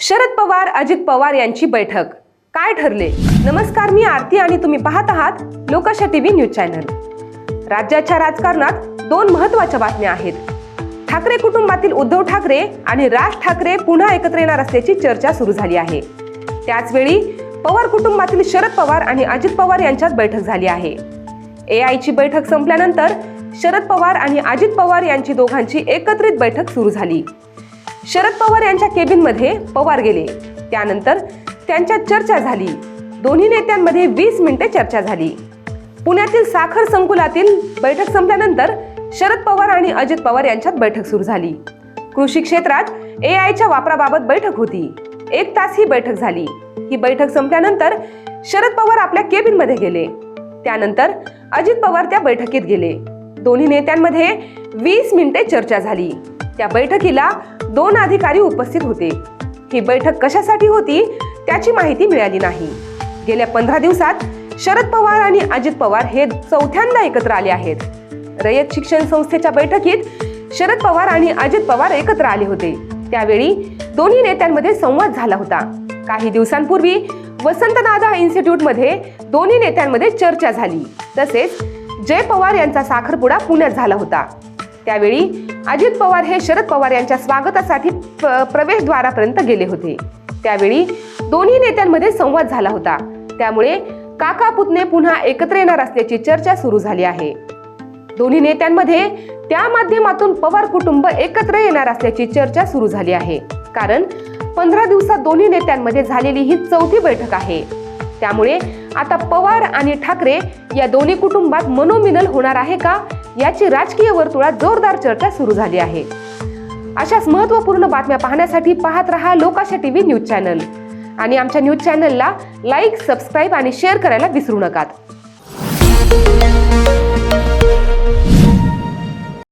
शरद पवार अजित पवार यांची बैठक. काय ठरले? नमस्कार मी आरती आणि तुम्ही पाहत आहात लोकशा टीव्ही न्यूज चॅनल. राज्याच्या राजकारणात दोन महत्त्वाच्या बातम्या आहेत. ठाकरे कुटुंबातील उद्धव ठाकरे आणि राज ठाकरे पुन्हा एकत्र येणार असल्याची चर्चा सुरू झाली आहे. त्याचवेळी पवार कुटुंबातील शरद पवार आणि अजित पवार यांच्यात बैठक झाली आहे. ए आयची बैठक संपल्यानंतर शरद पवार आणि अजित पवार यांची दोघांची एकत्रित बैठक सुरू झाली. शरद पवार यांच्या केबिनमध्ये पवार गेले. त्यानंतर त्यांच्यात चर्चा झाली. दोन्ही नेत्यांमध्ये वीस मिनिटे चर्चा झाली. पुण्यातील साखर संकुलातील बैठक संपल्यानंतर शरद पवार आणि अजित पवार यांच्यात बैठक सुरू झाली. कृषी क्षेत्रात ए आयच्या वापराबाबत बैठक होती. एक तास ही बैठक झाली. ही बैठक संपल्यानंतर शरद पवार आपल्या केबिनमध्ये गेले. त्यानंतर अजित पवार त्या बैठकीत गेले. दोन्ही नेत्यांमध्ये वीस मिनिटे चर्चा झाली. त्या बैठकीला दोन अधिकारी उपस्थित होते. ही बैठक कशासाठी होती त्याची माहिती मिळाली नाही. गेल्या पंधरा दिवसात शरद पवार आणि अजित पवार हे चौथ्यांदा एकत्र आले आहेत. रयत शिक्षण संस्थेच्या बैठकीत शरद पवार आणि अजित पवार एकत्र आले होते. त्यावेळी दोन्ही नेत्यांमध्ये संवाद झाला होता. काही दिवसांपूर्वी वसंतदादा इन्स्टिट्यूटमध्ये दोन्ही नेत्यांमध्ये चर्चा झाली. तसेच जय पवार यांचा साखरपुडा पुण्यात झाला होता. त्यावेळी अजित पवार हे शरद पवार यांच्या स्वागतासाठी प्रवेशद्वारापर्यंत गेले होते. त्यावेळी दोन्ही नेत्यांमध्ये संवाद झाला होता. त्यामुळे काका पुतणे पुन्हा एकत्र येणार असल्याची चर्चा सुरू झाली आहे. दोन्ही नेत्यांमध्ये त्या माध्यमातून पवार कुटुंब एकत्र येणार असल्याची चर्चा सुरू झाली आहे. कारण पंधरा दिवसात दोन्ही नेत्यांमध्ये झालेली ही चौथी बैठक आहे. त्यामुळे आता पवार आणि ठाकरे या दोन्ही कुटुंबात मनोमिनल होणार आहे का? याची राजकीय वर्तुळात जोरदार चर्चा सुरू झाली आहे. अशाच महत्त्वपूर्ण बातम्या पाहण्यासाठी पाहत रहा लोकाशा टीव्ही न्यूज चॅनल. आणि आमच्या न्यूज चॅनलला लाईक सबस्क्राईब आणि शेअर करायला विसरू नका